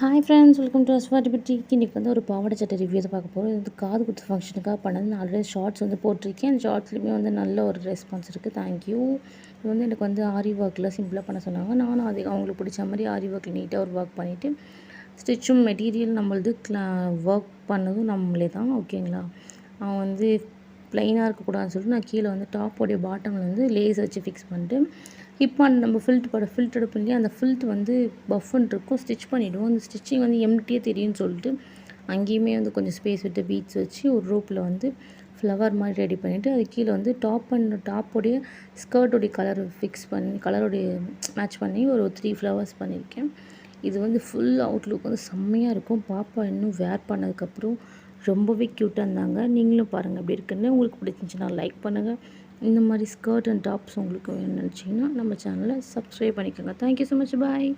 Hi friends welcome to Aswathi பற்றி இன்றைக்கி வந்து ஒரு பாவாடை சட்டை ரிவ்யூ தான் பார்க்க போகிறோம் இது வந்து காது குத்து ஃபங்க்ஷனுக்காக பண்ணது. நான் ஆல்ரெடி ஷார்ட்ஸ் வந்து போட்டிருக்கேன். அந்த ஷார்ட்ஸ்லையுமே வந்து நல்ல ஒரு ரெஸ்பான்ஸ் இருக்குது தேங்க்யூ இது வந்து எனக்கு வந்து ஆரி ஒர்க்கில் சிம்பிளாக பண்ண சொன்னாங்க. நானும் அது அவங்களுக்கு பிடிச்ச மாதிரி ஆரி ஒர்க்கில் நீட்டாக ஒரு ஒர்க் பண்ணிவிட்டு ஸ்டிச்சும் மெட்டீரியல் நம்மளது க்ளா ஒர்க் பண்ணதும் நம்மளே தான். ஓகேங்களா அவன் வந்து ப்ளைனாக இருக்கக்கூடாதுன்னு சொல்லிட்டு நான் கீழே வந்து டாப்போடைய பாட்டமில் வந்து லேஸ் வச்சு ஃபிக்ஸ் பண்ணிட்டு இப்போ நம்ம ஃபில்ட் போட ஃபில்ட் எடுப்போம் இல்லையா அந்த ஃபில்ட் வந்து பஃப்னு இருக்கும் ஸ்டிச் பண்ணிவிடுவோம் அந்த ஸ்டிச்சிங் வந்து எம்டியே தெரியும்னு சொல்லிட்டு அங்கேயுமே வந்து கொஞ்சம் ஸ்பேஸ் விட்டு பீட்ஸ் வச்சு ஒரு ரோப்பில் வந்து ஃப்ளவர் மாதிரி ரெடி பண்ணிவிட்டு அது கீழே வந்து டாப் அண்ட் டாப்போடைய ஸ்கர்ட்டோடைய கலர் ஃபிக்ஸ் பண்ணி கலரோடைய மேட்ச் பண்ணி ஒரு த்ரீ ஃப்ளவர்ஸ் பண்ணியிருக்கேன். இது வந்து ஃபுல் அவுட்லுக் வந்து செம்மையாக இருக்கும். பாப்பா இன்னும் வேர் பண்ணதுக்கப்புறம் ரொம்பவே க்யூட்டாக இருந்தாங்க. நீங்களும் பாருங்கள் அப்படி இருக்குன்னு உங்களுக்கு பிடிச்சிருந்துச்சுன்னா லைக் பண்ணுங்கள் இந்த மாதிரி ஸ்கர்ட் அண்ட் டாப்ஸ் உங்களுக்கு வேணும்னு நினச்சிங்கன்னா நம்ம சேனலை சப்ஸ்கிரைப் பண்ணிக்கோங்க. Thank you so much bye